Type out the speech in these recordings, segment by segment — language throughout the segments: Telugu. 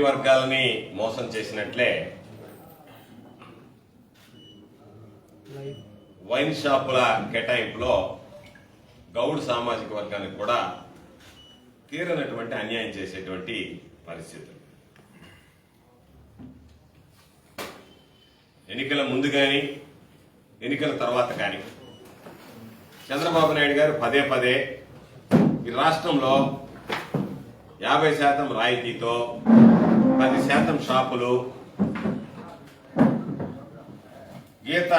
అన్ని వర్గాలని మోసం చేసినట్లే వైన్ షాపుల కేటాయింపులో గౌడ్ సామాజిక వర్గానికి కూడా తీరనటువంటి అన్యాయం చేసేటువంటి పరిస్థితులు. ఎన్నికల ముందు కానీ ఎన్నికల తర్వాత కానీ చంద్రబాబు నాయుడు గారు పదే పదే ఈ రాష్ట్రంలో యాభై శాతం రాయితీతో పది శాతం షాపులు. గీత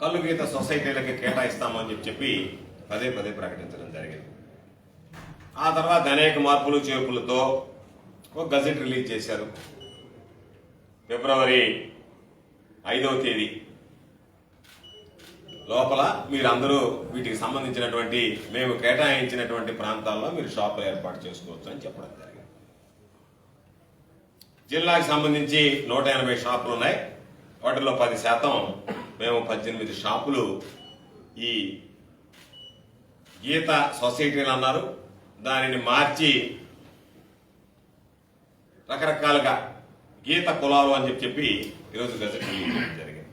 కళ్ళు గీత సొసైటీలకి కేటాయిస్తామని చెప్పి చెప్పి పదే పదే ప్రకటించడం జరిగింది. ఆ తర్వాత అనేక మార్పులు చేర్పులతో ఒక గజెట్ రిలీజ్ చేశారు. ఫిబ్రవరి ఐదవ తేదీ. లోపల మీరందరూ వీటికి సంబంధించినటువంటి మేము కేటాయించినటువంటి ప్రాంతాల్లో మీరు షాపులు ఏర్పాటు చేసుకోవచ్చు అని చెప్పడం జరిగింది. జిల్లాకి సంబంధించి నూట ఎనభై షాపులు ఉన్నాయి. వాటిలో పది శాతం మేము పద్దెనిమిది షాపులు ఈ గీత సొసైటీలు అన్నారు. దానిని మార్చి రకరకాలుగా గీత కులాలు అని చెప్పి చెప్పి ఈరోజు గజెట్ జరిగింది.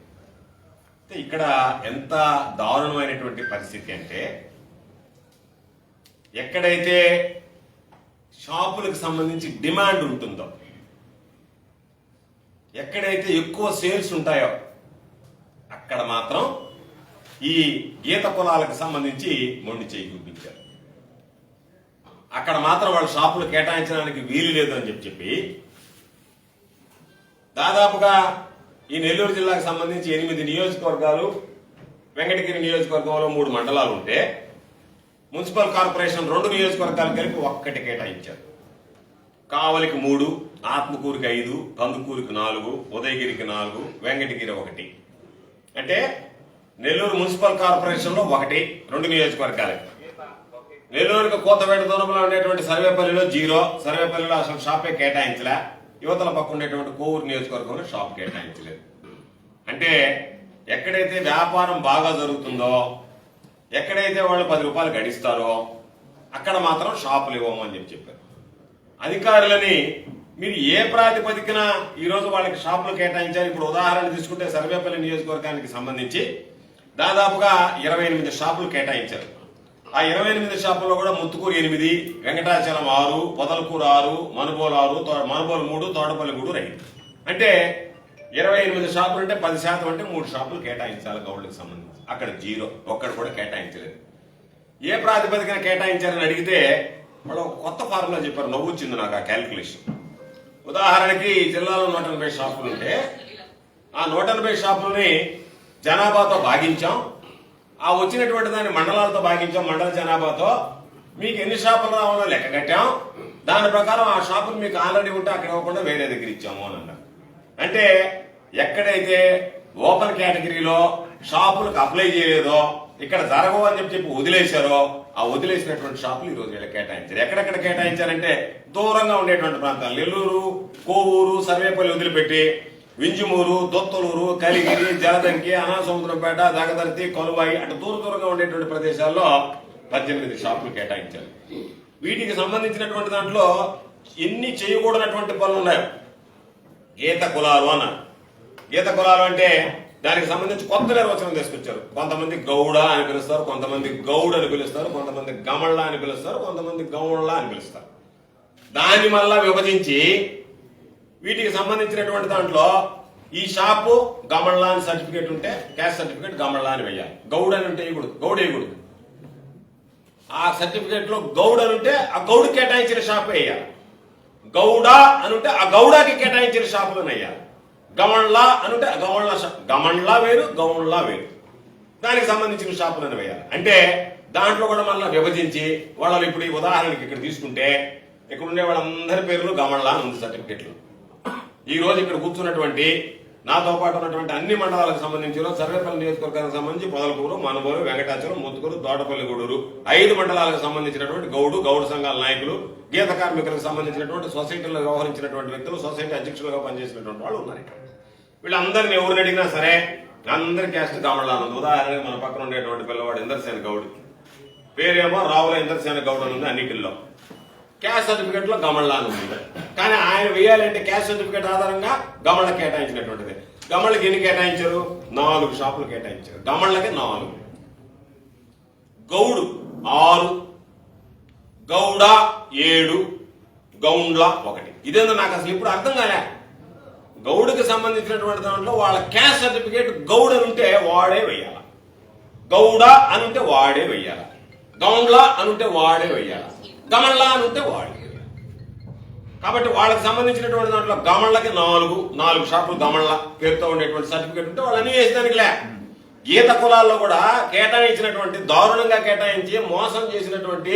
అయితే ఇక్కడ ఎంత దారుణమైనటువంటి పరిస్థితి అంటే ఎక్కడైతే షాపులకు సంబంధించి డిమాండ్ ఉంటుందో ఎక్కడైతే ఎక్కువ సేల్స్ ఉంటాయో అక్కడ మాత్రం ఈ గీత కులాలకు సంబంధించి మొండి చేయి చూపించారు. అక్కడ మాత్రం వాళ్ళ షాపులు కేటాయించడానికి వీలు లేదు అని చెప్పి చెప్పి దాదాపుగా ఈ నెల్లూరు జిల్లాకు సంబంధించి ఎనిమిది నియోజకవర్గాలు వెంకటగిరి నియోజకవర్గంలో మూడు మండలాలు ఉంటే మున్సిపల్ కార్పొరేషన్ రెండు నియోజకవర్గాలు కలిపి ఒక్కటి కేటాయించారు. కావలికి మూడు ఆత్మకూరికి ఐదు కందుకూరికి నాలుగు ఉదయగిరికి నాలుగు వెంకటగిరి ఒకటి. అంటే నెల్లూరు మున్సిపల్ కార్పొరేషన్లో ఒకటి రెండు నియోజకవర్గాలకి నెల్లూరుకి కోతవేట దూరంలో ఉండేటువంటి సర్వేపల్లిలో జీరో సర్వేపల్లిలో అసలు షాపే కేటాయించలే. యువతల పక్క ఉండేటువంటి కోవూరు నియోజకవర్గంలో షాప్ కేటాయించలేదు. అంటే ఎక్కడైతే వ్యాపారం బాగా జరుగుతుందో ఎక్కడైతే వాళ్ళు పది రూపాయలు గడిస్తారో అక్కడ మాత్రం షాపులు ఇవ్వమని చెప్పి చెప్పారు. అధికారులని మీరు ఏ ప్రాతిపదికన ఈరోజు వాళ్ళకి షాపులు కేటాయించారు? ఇప్పుడు ఉదాహరణ తీసుకుంటే సర్వేపల్లి నియోజకవర్గానికి సంబంధించి దాదాపుగా ఇరవై ఎనిమిది షాపులు కేటాయించారు. ఆ ఇరవై ఎనిమిది షాపుల్లో కూడా ముత్తుకూరు ఎనిమిది వెంకటాచలం ఆరు పొదలకూరు ఆరు మనుబోలు ఆరు తో- మనుబోలు మూడు తోటపల్లిగూడు రైతు అంటే ఇరవై ఎనిమిది షాపులు అంటే పది శాతం అంటే మూడు షాపులు కేటాయించాలి గౌడ్లకు సంబంధించి. అక్కడ జీరో ఒక్కడ కూడా కేటాయించలేదు. ఏ ప్రాతిపదికన కేటాయించారని అడిగితే మళ్ళీ ఒక కొత్త ఫార్ములా చెప్పారు నవ్వు వచ్చింది నాకు ఆ క్యాలిక్యులేషన్ ఉదాహరణకి జిల్లాలో నూట ఎనభై షాపులు ఉంటే ఆ నూట ఎనభై షాపులని జనాభాతో భాగించాం. ఆ వచ్చినటువంటి దాన్ని మండలాలతో భాగించాం మండల జనాభాతో. మీకు ఎన్ని షాపులు రావాలో లెక్క కట్టాం. దాని ప్రకారం ఆ షాపులు మీకు ఆల్రెడీ ఉంటే అక్కడ ఇవ్వకుండా వేరే దగ్గర ఇచ్చాము అని అన్నారు. అంటే ఎక్కడైతే ఓపెన్ కేటగిరీలో షాపులకు అప్లై చేయలేదో ఇక్కడ జరగవు అని చెప్పి చెప్పి వదిలేశారో ఆ వదిలేసినటువంటి షాపులు ఈ రోజు వీళ్ళకి కేటాయించారు. ఎక్కడెక్కడ కేటాయించారంటే దూరంగా ఉండేటువంటి ప్రాంతాలు. నెల్లూరు కోవూరు సర్వేపల్లి వదిలిపెట్టి వింజమూరు దొత్తలూరు కలిగిరి జలదంకి అనాసముద్రంపేట దగదర్తి కొలువాయి అటు దూర దూరంగా ఉండేటువంటి ప్రదేశాల్లో పద్దెనిమిది షాపులు కేటాయించారు. వీటికి సంబంధించినటువంటి దాంట్లో ఎన్ని చేయకూడనటువంటి పనులు ఉన్నాయో? గీత కులాలు అన్నారు. గీత కులాలు అంటే దానికి సంబంధించి కొత్త నిర్వచనం తీసుకొచ్చారు. కొంతమంది గౌడ అని పిలుస్తారు కొంతమంది గౌడ్ అని పిలుస్తారు కొంతమంది గమళ్ళ అని పిలుస్తారు కొంతమంది గౌళ్ళ అని పిలుస్తారు. దాన్ని మళ్ళా విభజించి వీటికి సంబంధించినటువంటి దాంట్లో ఈ షాపు గమళ్ళ అని సర్టిఫికేట్ ఉంటే క్యాష్ సర్టిఫికేట్ గమళ్ళ అని వేయాలి గౌడ్ అని ఉంటే వేయకూడదు గౌడ్ వేయకూడదు ఆ సర్టిఫికేట్లో గౌడ్ అని ఉంటే ఆ గౌడ్ కేటాయించిన షాప్ వేయాలి. గౌడ అని ఉంటే ఆ గౌడకి కేటాయించిన షాపులను వేయాలి. గమన్లా అనుంటే ఉంటే గమన్ల గమన్లా వేరు గౌన్లా వేరు. దానికి సంబంధించిన షాపులను వేయాలి. అంటే దాంట్లో కూడా మళ్ళీ విభజించి వాళ్ళు ఇప్పుడు ఈ ఉదాహరణకి ఇక్కడ తీసుకుంటే ఇక్కడ ఉండే వాళ్ళందరి పేర్లు గమన్లా అని ఉంది సర్టిఫికెట్లు ఈ రోజు ఇక్కడ కూర్చున్నటువంటి నాతో పాటు ఉన్నటువంటి అన్ని మండలాలకు సంబంధించి సర్వేపల్లి నియోజకవర్గానికి సంబంధించి పొదలకూరు మనబోలు వెంకటాచలం ముత్తుకూరు తోటపల్లి గూడూరు ఐదు మండలాలకు సంబంధించినటువంటి గౌడు గౌడు సంఘాల నాయకులు గీత కార్మికులకు సంబంధించినటువంటి సొసైటీలో వ్యవహరించినటువంటి వ్యక్తులు సొసైటీ అధ్యక్షులుగా పనిచేసినటువంటి వాళ్ళు ఉన్నారు ఇక్కడ. వీళ్ళందరిని ఎవరిని అడిగినా సరే అందరి క్యాస్ట్ గమళ్ళాను ఉంది. ఉదాహరణకి మన పక్కన ఉండేటువంటి పిల్లవాడు ఇంద్రసేన గౌడ్. పేరేమో రావుల ఇంద్రసేన గౌడ్ అని ఉంది అన్నిటిల్లో క్యాస్ట్ సర్టిఫికేట్లో గమళ్ళ ఉంది. కానీ ఆయన వేయాలంటే క్యాస్ట్ సర్టిఫికేట్ ఆధారంగా గమళ్ళ కేటాయించినటువంటిది. గమళ్ళకి ఎన్ని కేటాయించారు? నాలుగు షాపులు కేటాయించారు. గమళ్ళకి నాలుగు. గౌడు ఆరు. గౌడ ఏడు. గౌండ్ల ఒకటి. ఇదేందో నాకు అసలు ఇప్పుడు అర్థం కాలే. గౌడుకి సంబంధించినటువంటి దాంట్లో వాళ్ళ క్యాస్ట్ సర్టిఫికేట్ గౌడ్ అని ఉంటే వాడే వెయ్యాల. గౌడ అని ఉంటే వాడే వెయ్యాల. గౌండ్లా అని ఉంటే వాడే వెయ్యాల. గమన్లా అని ఉంటే వాడే కాబట్టి వాళ్ళకి సంబంధించినటువంటి దాంట్లో గమన్లకి నాలుగు నాలుగు షాపులు గమన్ల పేరుతో ఉండేటువంటి సర్టిఫికేట్ ఉంటే వాళ్ళని వేసేదానికి లే గీత కులాల్లో కూడా కేటాయించినటువంటి దారుణంగా కేటాయించి మోసం చేసినటువంటి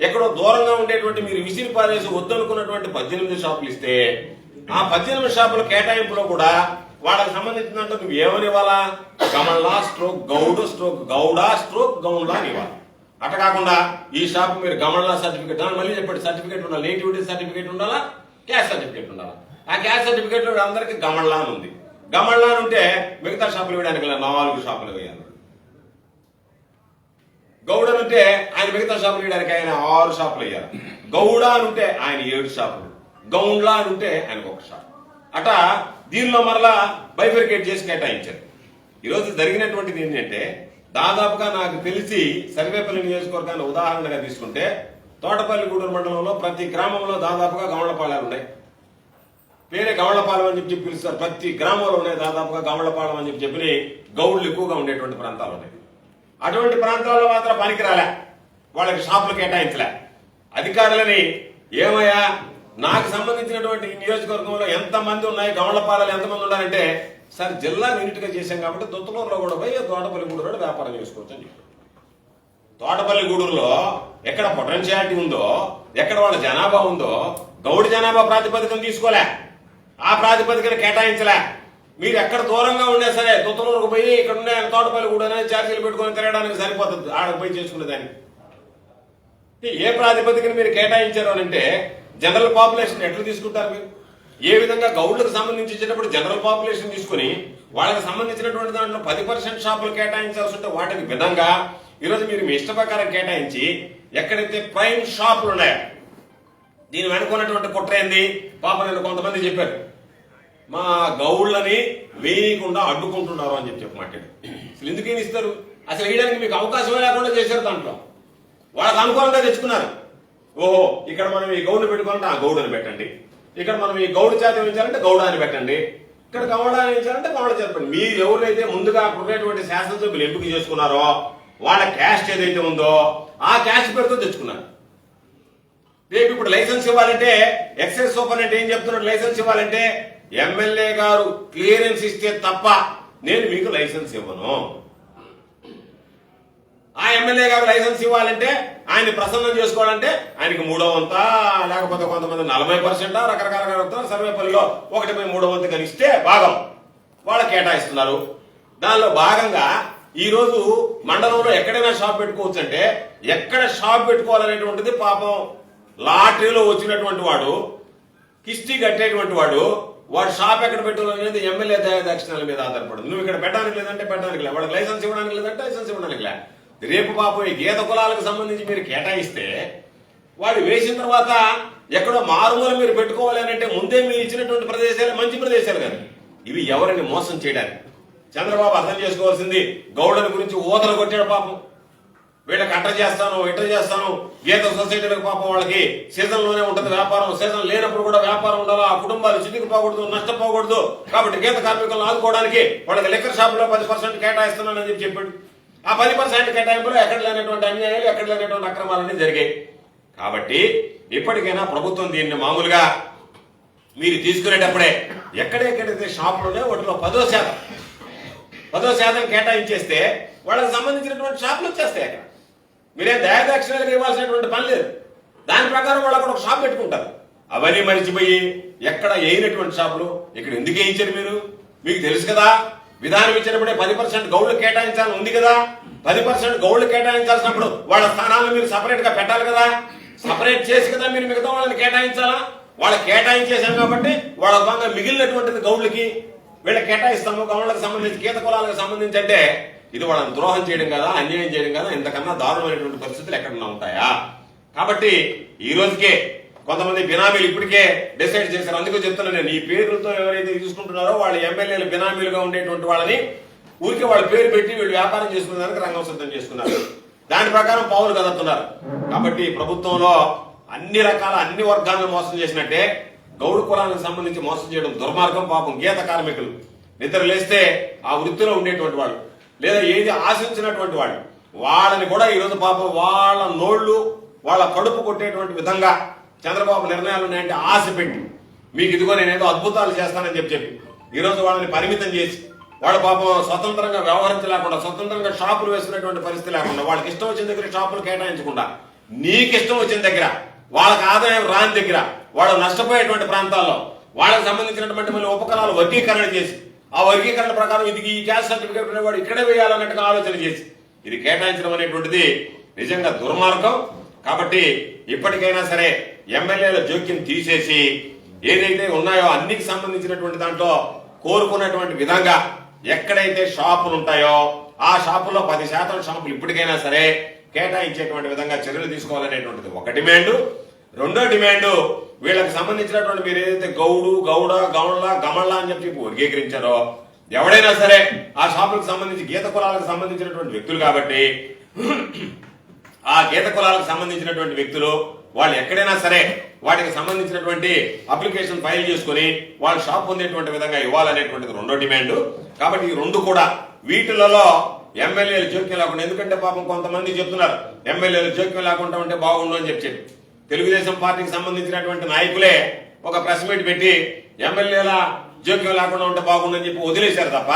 ఎక్కడో దూరంగా ఉండేటువంటి మీరు విసిరి పారేసి వద్దనుకున్నటువంటి పద్దెనిమిది షాపులు ఇస్తే ఆ పద్దెనిమిది షాపుల కేటాయింపులో కూడా వాళ్ళకి సంబంధించినంత నువ్వు ఏమని ఇవ్వాలా Gamalla stroke Goud stroke Gouda stroke Goundla అని ఇవ్వాలి అట కాకుండా ఈ షాప్ మీరు గమల్లా సర్టిఫికేట్ మళ్ళీ చెప్పండి సర్టిఫికేట్ ఉండాలి. నేటివిటీ సర్టిఫికేట్ ఉండాలా? క్యాష్ సర్టిఫికేట్ ఉండాలా? ఆ క్యాష్ సర్టిఫికేట్ అందరికి గమల్లా అని ఉంది. గమల్లా అని ఉంటే మిగతా షాపులు వేయడానికి నాలుగు షాపులు వేయాలి. గౌడ అని ఉంటే ఆయన మిగతా షాపులు వేయడానికి ఆయన ఆరు షాపులు వేయాలి. గౌడ అని ఉంటే ఆయన ఏడు షాపులు గౌండ్లా అని ఉంటే ఆయనకు ఒక షాప్ అట దీనిలో మరలా బైఫర్కేట్ చేసి కేటాయించారు. ఈరోజు జరిగినటువంటిది ఏంటంటే దాదాపుగా నాకు తెలిసి సర్వేపల్లి నియోజకవర్గాన్ని ఉదాహరణగా తీసుకుంటే తోటపల్లి గూడూరు మండలంలో ప్రతి గ్రామంలో దాదాపుగా గమలపాలెలు ఉన్నాయి. పేరే గమలపాలెం అని చెప్పి పిలుస్తారు. ప్రతి గ్రామంలో ఉన్నాయి దాదాపుగా గమలపాలెం అని చెప్పి చెప్పి గౌడ్లు ఎక్కువగా ఉండేటువంటి ప్రాంతాలు ఉన్నాయి. అటువంటి ప్రాంతాల్లో మాత్రం పనికిరాలే. వాళ్ళకి షాపులు కేటాయించలే. అధికారులని ఏమయ్యా నాకు సంబంధించినటువంటి ఈ నియోజకవర్గంలో ఎంత మంది ఉన్నాయి గమలపాలెలు ఎంతమంది ఉన్నారంటే సార్ జిల్లా యూనిట్గా చేశాం కాబట్టి దొత్తలూరులో కూడా పోయి తోటపల్లి గూడూరులో వ్యాపారం చేసుకోవచ్చు అని చెప్పారు. తోటపల్లి గూడూరులో ఎక్కడ పొటెన్షియాలిటీ ఉందో ఎక్కడ వాళ్ళ జనాభా ఉందో గౌడి జనాభా ప్రాతిపదికన తీసుకోలే. ఆ ప్రాతిపదికన కేటాయించలే. మీరు ఎక్కడ దూరంగా ఉన్నా సరే తుత్తలూరుకు పోయి ఇక్కడ ఉండే తోటపల్లి కూడా ఛార్జీలు పెట్టుకొని తిరగడానికి సరిపోతుంది. ఆడకు పోయి చేసుకునేదానికి. ఏ ప్రాతిపదికన మీరు కేటాయించారు అని అంటే జనరల్ పాపులేషన్ ఎట్లా తీసుకుంటారు మీరు? ఏ విధంగా గౌడ్లకు సంబంధించి ఇచ్చినప్పుడు జనరల్ పాపులేషన్ తీసుకుని వాళ్ళకి సంబంధించినటువంటి దాంట్లో పది పర్సెంట్ షాపులు కేటాయించాల్సి ఉంటే వాటికి విధంగా ఈరోజు మీరు మీ ఇష్ట ప్రకారం కేటాయించి ఎక్కడైతే ప్రైమ్ షాపులు ఉన్నాయో దీని వెనుకున్నటువంటి కుట్ర ఏంది? పాప నేను కొంతమంది చెప్పారు. మా గౌళ్ళని వేయకుండా అడ్డుకుంటున్నారు అని చెప్పి చెప్పి మాట్లాడు అసలు ఎందుకేం ఇస్తారు? అసలు వేయడానికి మీకు అవకాశమే లేకుండా చేశారు దాంట్లో. వాళ్ళకి అనుకూలంగా తెచ్చుకున్నారు. ఓహో ఇక్కడ మనం ఈ గౌడ్ని పెట్టుకోవాలంటే ఆ గౌడుని పెట్టండి. ఇక్కడ మనం ఈ గౌడు జాతి ఉంచాలంటే గౌడాన్ని పెట్టండి. ఇక్కడ గౌడాన్ని ఉంచాలంటే గౌడ జాతి మీరు ఎవరైతే ముందుగా ఉన్నటువంటి శాసనసభ్యులు ఎంపిక చేసుకున్నారో వాళ్ళ క్యాస్ట్ ఏదైతే ఉందో ఆ క్యాస్ట్ పేరుతో తెచ్చుకున్నారు. రేపు ఇప్పుడు లైసెన్స్ ఇవ్వాలంటే ఎక్సైజ్ సూపరింటెండెంట్ ఏం చెప్తున్నాడు? లైసెన్స్ ఇవ్వాలంటే ఎమ్మెల్యే గారు క్లియరెన్స్ ఇస్తే తప్ప నేను మీకు లైసెన్స్ ఇవ్వను. ఆ ఎమ్మెల్యే గారు లైసెన్స్ ఇవ్వాలంటే ఆయన ప్రసన్నం చేసుకోవాలంటే ఆయనకి మూడో వంత లేకపోతే కొంతమంది నలభై పర్సెంట్ రకరకాల సర్వేపల్లిలో ఒకటి పోయి మూడో వంతు కలిస్తే భాగం. వాళ్ళు కేటాయిస్తున్నారు. దానిలో భాగంగా ఈ రోజు మండలంలో ఎక్కడైనా షాప్ పెట్టుకోవచ్చు అంటే ఎక్కడ షాప్ పెట్టుకోవాలనేటువంటిది పాపం లాటరీలో వచ్చినటువంటి వాడు కిస్తీ కట్టేటువంటి వాడు వాడు షాప్ ఎక్కడ పెట్టాలనేది ఎమ్మెల్యే దక్షిణాల మీద ఆధారపడదు. నువ్వు ఇక్కడ పెట్టడానికి లేదంటే పెట్టడానికి లేదు. వాడికి లైసెన్స్ ఇవ్వడానికి లేదంటే లైసెన్స్ ఇవ్వడానికి లే రేపు పాపం ఈ గీత కులాలకు సంబంధించి మీరు కేటాయిస్తే వాడు వేసిన తర్వాత ఎక్కడో మారుమూల మీరు పెట్టుకోవాలి అని అంటే ముందే మీరు ఇచ్చినటువంటి ప్రదేశాలు మంచి ప్రదేశాలు కానీ ఇవి ఎవరిని మోసం చేయడానికి? చంద్రబాబు అర్థం చేసుకోవాల్సింది గౌడల గురించి ఊతలు కొట్టాడు పాపం. వీళ్ళకి అట్ట చేస్తాను ఇట్ట చేస్తాను గీత సొసైటీలకు పాపం వాళ్ళకి సీజన్లోనే ఉంటుంది వ్యాపారం సీజన్ లేనప్పుడు కూడా వ్యాపారం ఉండాలి? ఆ కుటుంబాలు చితికిపోకూడదు నష్టపోకూడదు. కాబట్టి గీత కార్మికులను ఆదుకోవడానికి వాళ్ళకి లెక్కర్ షాపులో పది పర్సెంట్ కేటాయిస్తున్నానని చెప్పి చెప్పాడు. ఆ పది పర్సెంట్ కేటాయింపులో ఎక్కడ లేనటువంటి అన్యాయాలు ఎక్కడ లేనటువంటి అక్రమాలన్నీ జరిగాయి. కాబట్టి ఇప్పటికైనా ప్రభుత్వం దీన్ని మామూలుగా మీరు తీసుకునేటప్పుడే ఎక్కడెక్కడైతే షాపులు వాటిలో పదో శాతం పదో శాతం కేటాయించేస్తే వాళ్ళకి సంబంధించినటువంటి షాపులు వచ్చేస్తాయి అక్కడ. మీరేం దయాదాక్షిణాలకు ఇవ్వాల్సినటువంటి పని లేదు. దాని ప్రకారం వాళ్ళు అక్కడ ఒక షాప్ పెట్టుకుంటారు. అవన్నీ మరిచిపోయి ఎక్కడ వేయనటువంటి షాపులు ఇక్కడ ఎందుకు వేయించారు మీరు? మీకు తెలుసు కదా? విధానం ఇచ్చినప్పుడే పది పర్సెంట్ గౌళ్ళు కేటాయించాలని ఉంది కదా. పది పర్సెంట్ గౌళ్ళు కేటాయించాల్సినప్పుడు వాళ్ళ స్థానాలను మీరు సపరేట్గా పెట్టాలి కదా. సపరేట్ చేసి కదా మీరు మిగతా వాళ్ళని కేటాయించాలా? వాళ్ళు కేటాయించేశాం కాబట్టి వాళ్ళ భాగంగా మిగిలినటువంటిది గౌళ్ళకి వీళ్ళకి కేటాయిస్తాము. గౌళ్ళకి సంబంధించి గీత కులాలకు సంబంధించి అంటే ఇది వాళ్ళని ద్రోహం చేయడం కదా అన్యాయం చేయడం కదా ఇంతకన్నా దారుణమైనటువంటి పరిస్థితులు ఎక్కడన్నా ఉంటాయా? కాబట్టి ఈ రోజుకే కొంతమంది బినామీలు ఇప్పటికే డిసైడ్ చేశారు. అందుకే చెప్తున్నా నేను ఈ పేర్లతో ఎవరైతే తీసుకుంటున్నారో వాళ్ళ ఎమ్మెల్యేలు బినామీలుగా ఉండేటువంటి వాళ్ళని ఊరికి వాళ్ళ పేరు పెట్టి వీళ్ళు వ్యాపారం చేసుకునేదానికి రంగం సిద్ధం చేసుకున్నారు. దాని ప్రకారం పావులు కదుపుతున్నారు కాబట్టి ప్రభుత్వంలో అన్ని రకాల అన్ని వర్గాలను మోసం చేసినట్టే గౌడు కులానికి సంబంధించి మోసం చేయడం దుర్మార్గం పాపం గీత కార్మికులు. నిద్ర లేస్తే ఆ వృత్తిలో ఉండేటువంటి వాళ్ళు లేదా ఏది ఆశించినటువంటి వాళ్ళు వాళ్ళని కూడా ఈరోజు పాపం వాళ్ళ నోళ్ళు వాళ్ళ కడుపు కొట్టేటువంటి విధంగా చంద్రబాబు నిర్ణయాలు ఉన్నాయంటే ఆశ పెట్టి మీకు ఇదిగో నేనేదో అద్భుతాలు చేస్తానని చెప్పి చెప్పి ఈరోజు వాళ్ళని పరిమితం చేసి వాళ్ళ పాపం స్వతంత్రంగా వ్యవహరించలేకుండా స్వతంత్రంగా షాపులు వేసుకునేటువంటి పరిస్థితి లేకుండా వాళ్ళకి ఇష్టం వచ్చిన దగ్గర షాపులు కేటాయించకుండా నీకు ఇష్టం వచ్చిన దగ్గర వాళ్ళకి ఆదాయం రాని దగ్గర వాళ్ళు నష్టపోయేటువంటి ప్రాంతాల్లో వాళ్ళకి సంబంధించినటువంటి మళ్ళీ ఉపకరాలు వర్గీకరణ చేసి ఆ వర్గీకరణ ప్రకారం ఇది ఈ క్యాష్ సర్టిఫికేట్ ఉన్నవాడు ఇక్కడే వేయాలన్నట్టుగా ఆలోచన చేసి ఇది కేటాయించడం అనేటువంటిది నిజంగా దుర్మార్గం. కాబట్టి ఇప్పటికైనా సరే ఎమ్మెల్యేల జోక్యం తీసేసి ఏదైతే ఉన్నాయో అన్నికి సంబంధించినటువంటి దాంట్లో కోరుకున్నటువంటి విధంగా ఎక్కడైతే షాపులు ఉంటాయో ఆ షాపుల్లో పది శాతం షాపులు ఇప్పటికైనా సరే కేటాయించేటువంటి విధంగా చర్యలు తీసుకోవాలనేటువంటిది ఒక డిమాండ్. రెండో డిమాండ్ వీళ్ళకి సంబంధించినటువంటి మీరు ఏదైతే గౌడు గౌడ గౌళ్ళ గమళ్ళ అని చెప్పి వర్గీకరించారో ఎవడైనా సరే ఆ షాపులకు సంబంధించి గీత కులాలకు సంబంధించినటువంటి వ్యక్తులు కాబట్టి ఆ గీత కులాలకు సంబంధించినటువంటి వ్యక్తులు వాళ్ళు ఎక్కడైనా సరే వాటికి సంబంధించినటువంటి అప్లికేషన్ ఫైల్ చేసుకుని వాళ్ళు షాప్ పొందేటువంటి విధంగా ఇవ్వాలనేటువంటిది రెండో డిమాండ్. కాబట్టి ఈ రెండు కూడా వీటిలలో ఎమ్మెల్యేలు జోక్యం లేకుండా ఎందుకంటే పాపం కొంతమంది చెప్తున్నారు ఎమ్మెల్యేలు జోక్యం లేకుండా ఉంటే బాగుండు అని చెప్పి. తెలుగుదేశం పార్టీకి సంబంధించినటువంటి నాయకులే ఒక ప్రెస్ మీట్ పెట్టి ఎమ్మెల్యేల జోక్యం లేకుండా ఉంటే బాగుండని చెప్పి వదిలేశారు తప్ప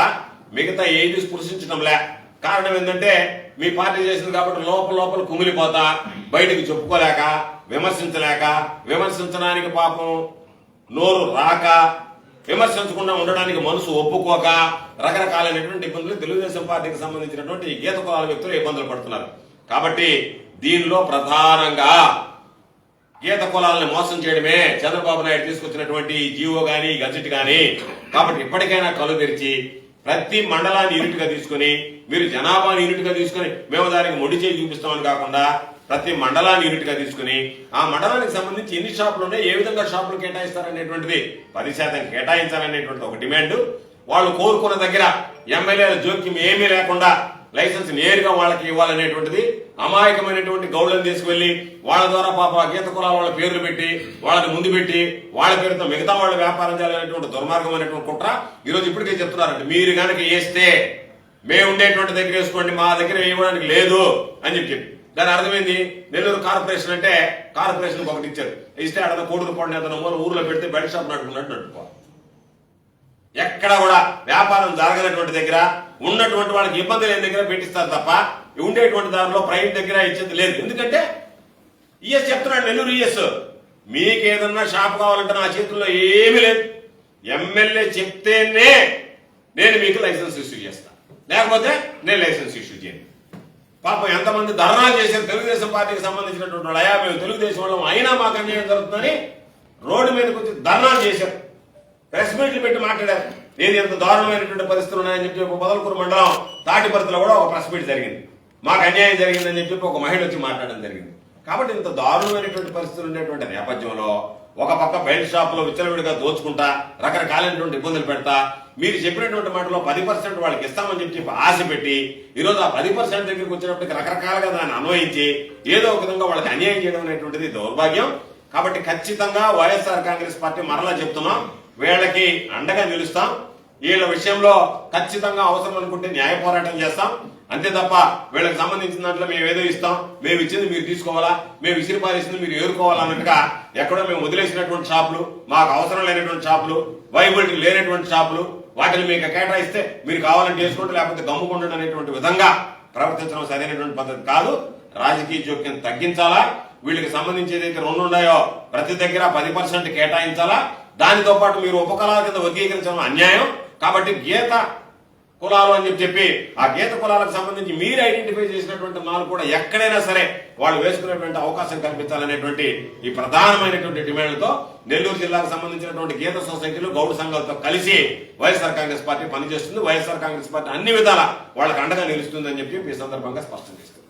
మిగతా ఏది స్పృశించడంలే. కారణం ఏంటంటే మీ పార్టీ చేసింది కాబట్టి లోపల లోపల కుమిలిపోతా బయటకు చెప్పుకోలేక విమర్శించలేక విమర్శించడానికి పాపం నోరు రాక విమర్శించకుండా ఉండడానికి మనసు ఒప్పుకోక రకరకాలైనటువంటి ఇబ్బందులు తెలుగుదేశం పార్టీకి సంబంధించినటువంటి గీత కులాల వ్యక్తులు ఇబ్బందులు పడుతున్నారు. కాబట్టి దీనిలో ప్రధానంగా గీత కులాలను మోసం చేయడమే చంద్రబాబు నాయుడు తీసుకొచ్చినటువంటి జీవో గాని గజెట్ గాని. కాబట్టి ఇప్పటికైనా కళ్ళు తెరిచి ప్రతి మండలాన్ని యూనిట్గా తీసుకుని మీరు జనాభాని యూనిట్గా తీసుకుని మేము దానికి ముడి చేయి చూపిస్తామని కాకుండా ప్రతి మండలాన్ని యూనిట్గా తీసుకుని ఆ మండలానికి సంబంధించి ఎన్ని షాపులు ఉన్నాయి ఏ విధంగా షాపులు కేటాయిస్తారనేటువంటిది పది శాతం కేటాయించాలనేటువంటి ఒక డిమాండ్. వాళ్ళు కోరుకున్న దగ్గర ఎమ్మెల్యేల జోక్యం ఏమీ లేకుండా లైసెన్స్ నేరుగా వాళ్ళకి ఇవ్వాలనేటువంటిది అమాయకమైనటువంటి గౌళ్ళని తీసుకువెళ్ళి వాళ్ళ ద్వారా పాప గీత కులాల వాళ్ళ పేర్లు పెట్టి వాళ్ళని ముందు పెట్టి వాళ్ళ పేరుతో మిగతా వాళ్ళు వ్యాపారం చేయాలనేటువంటి దుర్మార్గమైనటువంటి కుట్ర ఈ రోజు ఇప్పటికే చెప్తున్నారండి. మీరు గనక వేస్తే మేము ఉండేటువంటి దగ్గర వేసుకోండి మా దగ్గర వేయడానికి లేదు అని చెప్పి దాని అర్థమైంది? నెల్లూరు కార్పొరేషన్ అంటే కార్పొరేషన్ ఒకటి ఇచ్చారు ఇస్తే అక్కడ కోటి రూపాయలు ఏదైనా మూల ఊర్లో పెడితే బెడ్ షాప్ నడుపుకున్నట్టు నడుపుకోవాలి ఎక్కడ కూడా వ్యాపారం జరగనటువంటి దగ్గర ఉన్నటువంటి వాళ్ళకి ఇబ్బంది లేని దగ్గర పెట్టిస్తారు తప్ప ఉండేటువంటి దానిలో ప్రైవేట్ దగ్గర ఇచ్చేది లేదు. ఎందుకంటే ఈఎస్ చెప్తున్నాడు నెల్లూరు ఈఎస్. మీకేదన్నా షాప్ కావాలంటే నా చేతుల్లో ఏమీ లేదు. ఎమ్మెల్యే చెప్తేనే నేను మీకు లైసెన్స్ ఇష్యూ చేస్తాను లేకపోతే నేను లైసెన్స్ ఇష్యూ చేయను. పాపం ఎంతమంది ధర్నాలు చేశారు తెలుగుదేశం పార్టీకి సంబంధించినటువంటి వాళ్ళు అయా మేము తెలుగుదేశం వాళ్ళం అయినా మాకు అన్యాయం జరుగుతుందని రోడ్డు మీదకి వచ్చి ధర్నాలు చేశారు. ప్రెస్ మీట్లు పెట్టి మాట్లాడారు. నేను ఎంత దారుణమైనటువంటి పరిస్థితులు ఉన్నాయని చెప్పి ఒక పొదలకూరు మండలం తాటిపర్తిలో కూడా ఒక ప్రెస్ మీట్ జరిగింది. మాకు అన్యాయం జరిగిందని చెప్పి ఒక మహిళ వచ్చి మాట్లాడడం జరిగింది. కాబట్టి ఇంత దారుణమైనటువంటి పరిస్థితులు ఉండేటువంటి నేపథ్యంలో ఒక పక్క బెల్ట్ షాపులో విచ్చలవిడిగా దోచుకుంటా రకరకాలైనటువంటి ఇబ్బందులు పెడతా మీరు చెప్పినటువంటి మాటలో పది పర్సెంట్ వాళ్ళకి ఇస్తామని చెప్పి చెప్పి ఆశ పెట్టి ఈరోజు ఆ పది పర్సెంట్ దగ్గరికి వచ్చినప్పటికి రకరకాలుగా దాన్ని అన్వయించి ఏదో ఒక విధంగా వాళ్ళకి అన్యాయం చేయడం అనేటువంటిది దౌర్భాగ్యం. కాబట్టి ఖచ్చితంగా వైఎస్ఆర్ కాంగ్రెస్ పార్టీ మరలా చెప్తున్నాం వీళ్ళకి అండగా నిలుస్తాం. వీళ్ళ విషయంలో ఖచ్చితంగా అవసరం అనుకుంటే న్యాయ పోరాటం చేస్తాం. అంతే తప్ప వీళ్ళకి సంబంధించిన దాంట్లో మేము ఏదో ఇస్తాం మేము ఇచ్చింది మీరు తీసుకోవాలా మేము విసిరి పారేసింది మీరు ఏరుకోవాలన్నట్టుగా ఎక్కడో మేము వదిలేసినటువంటి షాపులు మాకు అవసరం లేనటువంటి షాపులు వైబిలిటీ లేనటువంటి షాపులు వాటిని మీకు కేటాయిస్తే మీరు కావాలని చేసుకోండి లేకపోతే గమ్ముకుండండి అనేటువంటి విధంగా ప్రవర్తించడం సరైనటువంటి పద్ధతి కాదు. రాజకీయ జోక్యం తగ్గించాలా? వీళ్ళకి సంబంధించి ఏదైతే రెండు ఉన్నాయో ప్రతి దగ్గర పది పర్సెంట్ కేటాయించాలా? దానితో పాటు మీరు ఉపకళాల కింద వర్గీకరించడం అన్యాయం. కాబట్టి గీత కులాలు అని చెప్పి చెప్పి ఆ గీత కులాలకు సంబంధించి మీరు ఐడెంటిఫై చేసినటువంటి నాలుగు కూడా ఎక్కడైనా సరే వాళ్ళు వేసుకునేటువంటి అవకాశం కల్పించాలనేటువంటి ఈ ప్రధానమైనటువంటి డిమాండ్లతో నెల్లూరు జిల్లాకు సంబంధించినటువంటి గీత సొసైటీలు గౌడ సంఘాలతో కలిసి వైఎస్ఆర్ కాంగ్రెస్ పార్టీ పనిచేస్తుంది. వైఎస్ఆర్ కాంగ్రెస్ పార్టీ అన్ని విధాల వాళ్ళకి అండగా నిలుస్తుందని చెప్పి ఈ సందర్భంగా స్పష్టం చేస్తుంది